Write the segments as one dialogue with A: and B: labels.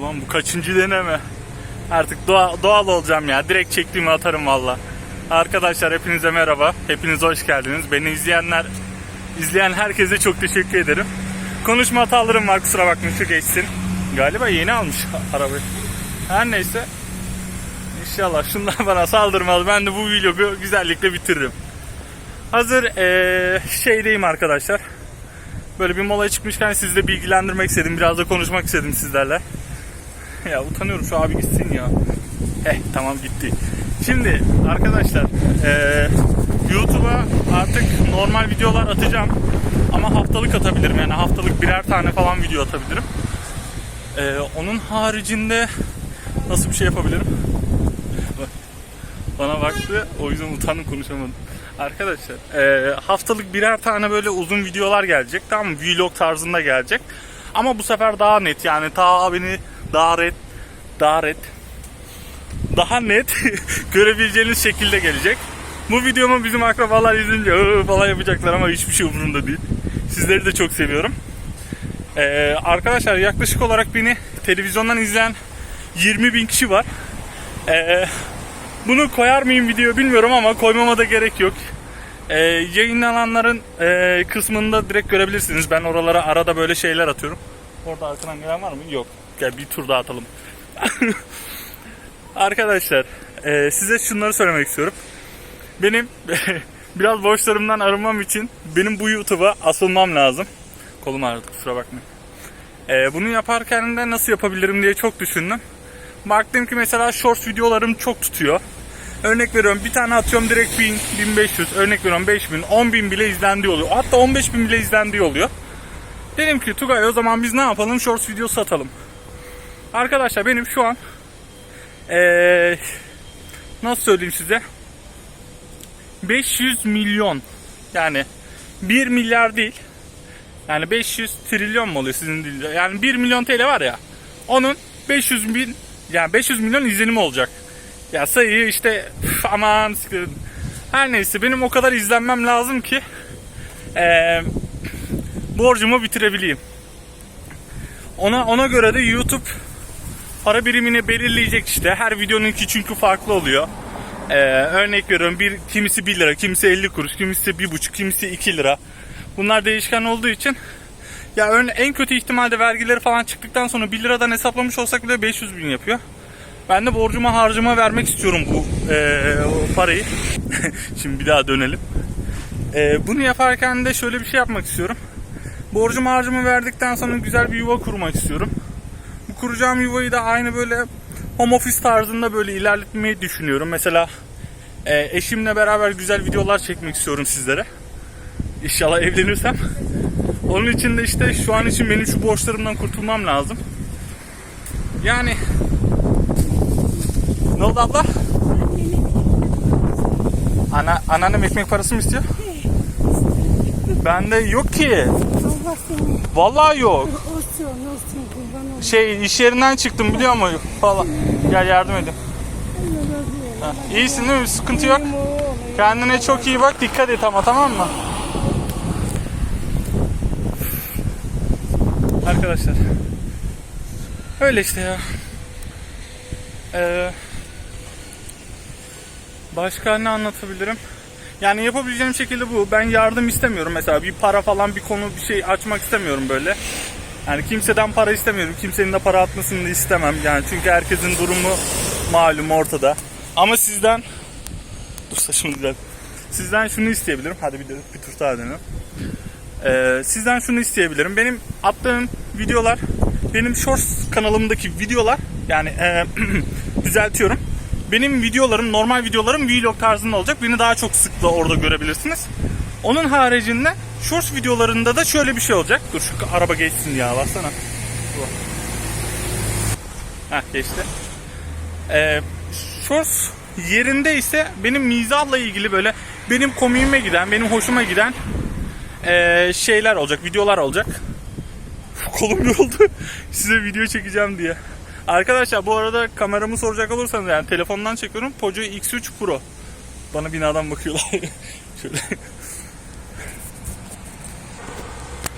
A: Ulan bu kaçıncı deneme? Artık doğa, doğal olacağım ya. Direkt çektiğimi atarım valla. Arkadaşlar hepinize merhaba. Hepiniz hoş geldiniz. Beni izleyenler, izleyen herkese çok teşekkür ederim. Konuşma hatalarım var kusura bakmayın şu geçsin. Galiba yeni almış arabayı. Her neyse. İnşallah şunlar bana saldırmaz. Ben de bu vlogu güzellikle bitiririm. Hazır eee, şeydeyim arkadaşlar. Böyle bir molaya çıkmışken sizi de bilgilendirmek istedim. Biraz da konuşmak istedim sizlerle. Ya utanıyorum şu abi gitsin ya. Heh tamam gitti. Şimdi arkadaşlar eee, YouTube'a artık normal videolar atacağım. Ama haftalık atabilirim yani haftalık birer tane falan video atabilirim. Eee, onun haricinde nasıl bir şey yapabilirim? Bana baktı o yüzden utandım konuşamadım. Arkadaşlar eee, haftalık birer tane böyle uzun videolar gelecek tamam mı? Vlog tarzında gelecek. Ama bu sefer daha net yani ta beni daha red daha red daha net görebileceğiniz şekilde gelecek. Bu videomu bizim akrabalar izleyince "Iı" falan yapacaklar ama hiçbir şey umurumda değil. Sizleri de çok seviyorum. Ee, arkadaşlar yaklaşık olarak beni televizyondan izleyen 20 bin kişi var. Ee, bunu koyar mıyım video bilmiyorum ama koymama da gerek yok. Ee, yayınlananların e, kısmında direkt görebilirsiniz. Ben oralara arada böyle şeyler atıyorum. Orada arkadan gelen var mı? Yok. Gel bir tur daha atalım. Arkadaşlar e, size şunları söylemek istiyorum. Benim biraz borçlarımdan arınmam için benim bu YouTube'a asılmam lazım. Kolum ağrıdı kusura bakmayın. E, bunu yaparken de nasıl yapabilirim diye çok düşündüm. Baktım ki mesela short videolarım çok tutuyor. Örnek veriyorum bir tane atıyorum direkt 1000, 1500, örnek veriyorum 5000, 10.000 bile izlendiği oluyor. Hatta 15.000 bile izlendiği oluyor. Dedim ki Tugay o zaman biz ne yapalım? Shorts video satalım. Arkadaşlar benim şu an ee, nasıl söyleyeyim size? 500 milyon yani 1 milyar değil. Yani 500 trilyon mu oluyor sizin dilde yani 1 milyon TL var ya onun 500 bin yani 500 milyon izlenimi olacak. Ya sayıyı işte üf, aman siktir. her neyse benim o kadar izlenmem lazım ki ee, borcumu bitirebileyim. Ona ona göre de YouTube para birimini belirleyecek işte. Her videonunki çünkü farklı oluyor. Ee, örnek veriyorum bir kimisi 1 lira, kimisi 50 kuruş, kimisi 1,5, kimisi 2 lira. Bunlar değişken olduğu için ya örne en kötü ihtimalde vergileri falan çıktıktan sonra 1 liradan hesaplamış olsak bile 500 bin yapıyor. Ben de borcuma harcıma vermek istiyorum bu o parayı. Şimdi bir daha dönelim. Ee, bunu yaparken de şöyle bir şey yapmak istiyorum. Borcumu harcımı verdikten sonra güzel bir yuva kurmak istiyorum. Kuracağım yuvayı da aynı böyle home office tarzında böyle ilerletmeyi düşünüyorum. Mesela e, eşimle beraber güzel videolar çekmek istiyorum sizlere. İnşallah evlenirsem. Onun için de işte şu an için benim şu borçlarımdan kurtulmam lazım. Yani ne oldu abla? Ana, anneannem ekmek parası mı istiyor? Bende yok ki. Vallahi yok. Şey iş yerinden çıktım biliyor musun? Falan. Gel yardım edin. İyisin değil mi? Sıkıntı yok. Kendine çok iyi bak. Dikkat et ama tamam mı? Arkadaşlar. Öyle işte ya. Ee, başka ne anlatabilirim? Yani yapabileceğim şekilde bu. Ben yardım istemiyorum mesela. Bir para falan bir konu bir şey açmak istemiyorum böyle. Yani kimseden para istemiyorum. Kimsenin de para atmasını da istemem. Yani çünkü herkesin durumu malum ortada. Ama sizden Dur saçımı düzelt. Sizden şunu isteyebilirim. Hadi bir, de, bir tur daha denelim. Ee, sizden şunu isteyebilirim. Benim attığım videolar, benim Shorts kanalımdaki videolar, yani e, düzeltiyorum. Benim videolarım, normal videolarım vlog tarzında olacak. Beni daha çok sıkla orada görebilirsiniz. Onun haricinde Shorts videolarında da şöyle bir şey olacak. Dur şu araba geçsin ya, baksana. Heh geçti. Ee, Shorts yerinde ise benim mizahla ilgili böyle benim komiğime giden, benim hoşuma giden ee, şeyler olacak, videolar olacak. Kolum yoruldu. Size video çekeceğim diye. Arkadaşlar bu arada kameramı soracak olursanız yani telefondan çekiyorum. Poco X3 Pro. Bana binadan bakıyorlar. Şöyle.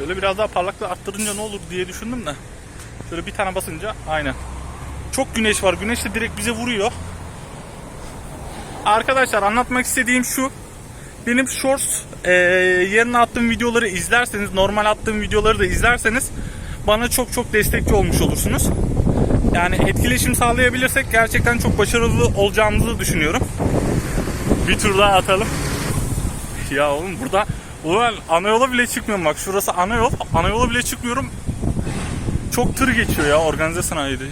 A: Böyle biraz daha parlaklığı arttırınca ne olur diye düşündüm de. Böyle bir tane basınca aynen. Çok güneş var. Güneş de direkt bize vuruyor. Arkadaşlar anlatmak istediğim şu. Benim shorts e, yerine attığım videoları izlerseniz, normal attığım videoları da izlerseniz bana çok çok destekçi olmuş olursunuz. Yani etkileşim sağlayabilirsek gerçekten çok başarılı olacağımızı düşünüyorum. Bir tur daha atalım. Ya oğlum burada ulan ana yola bile çıkmıyorum bak şurası ana yol. Ana yola bile çıkmıyorum. Çok tır geçiyor ya organize sanayide.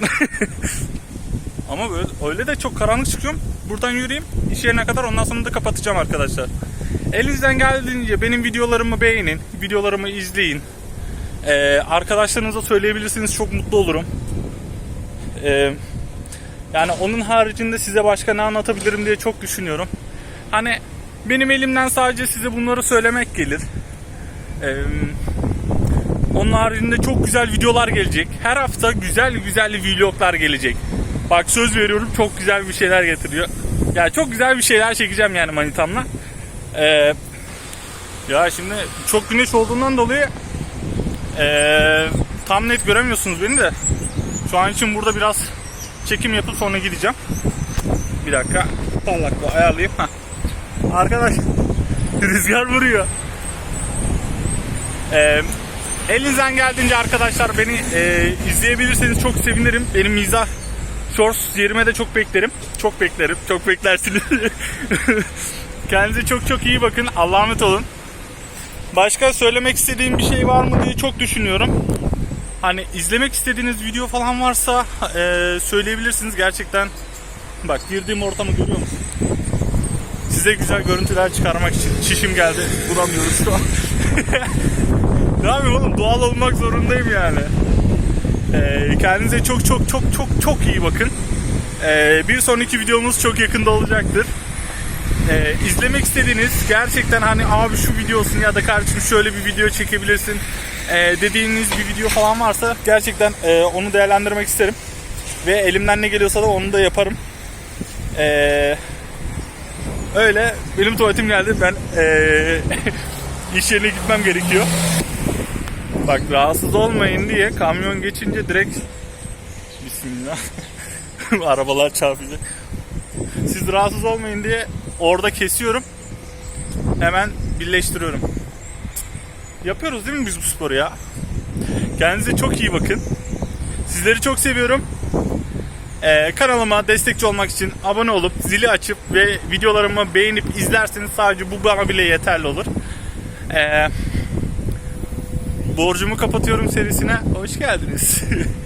A: Ama böyle, öyle de çok karanlık çıkıyorum. Buradan yürüyeyim. iş yerine kadar ondan sonra da kapatacağım arkadaşlar. Elinizden geldiğince benim videolarımı beğenin. Videolarımı izleyin. Ee, arkadaşlarınıza söyleyebilirsiniz. Çok mutlu olurum. Ee, yani onun haricinde size başka ne anlatabilirim diye çok düşünüyorum. Hani benim elimden sadece size bunları söylemek gelir. Ee, onun haricinde çok güzel videolar gelecek. Her hafta güzel güzel vloglar gelecek. Bak söz veriyorum çok güzel bir şeyler getiriyor. Ya çok güzel bir şeyler çekeceğim yani manitamla. Ee, ya şimdi çok güneş olduğundan dolayı ee, tam net göremiyorsunuz beni de. Şu an için burada biraz çekim yapıp sonra gideceğim. Bir dakika. Parlaklığı ayarlayayım. Heh. Arkadaş rüzgar vuruyor. Ee, elinizden geldiğince arkadaşlar beni e, izleyebilirseniz çok sevinirim. Benim mizah shorts yerime de çok beklerim. Çok beklerim. Çok beklersiniz. Kendinize çok çok iyi bakın. Allah'a emanet olun. Başka söylemek istediğim bir şey var mı diye çok düşünüyorum. Hani izlemek istediğiniz video falan varsa e, söyleyebilirsiniz. Gerçekten bak girdiğim ortamı görüyor musun? Size güzel görüntüler çıkarmak için çişim geldi. Duramıyoruz şu an. ne yapayım oğlum doğal olmak zorundayım yani. E, kendinize çok çok çok çok çok iyi bakın. E, bir sonraki videomuz çok yakında olacaktır. Ee, izlemek istediğiniz gerçekten hani abi şu video olsun ya da kardeşim şöyle bir video çekebilirsin ee, dediğiniz bir video falan varsa gerçekten e, onu değerlendirmek isterim. Ve elimden ne geliyorsa da onu da yaparım. Ee, öyle benim tuvaletim geldi ben e, iş yerine gitmem gerekiyor. Bak rahatsız olmayın diye kamyon geçince direkt Bismillah arabalar çarpacak. Siz rahatsız olmayın diye orada kesiyorum. Hemen birleştiriyorum. Yapıyoruz değil mi biz bu sporu ya? Kendinize çok iyi bakın. Sizleri çok seviyorum. Ee, kanalıma destekçi olmak için abone olup zili açıp ve videolarımı beğenip izlerseniz sadece bu bana bile yeterli olur. Ee, borcumu kapatıyorum serisine hoş geldiniz.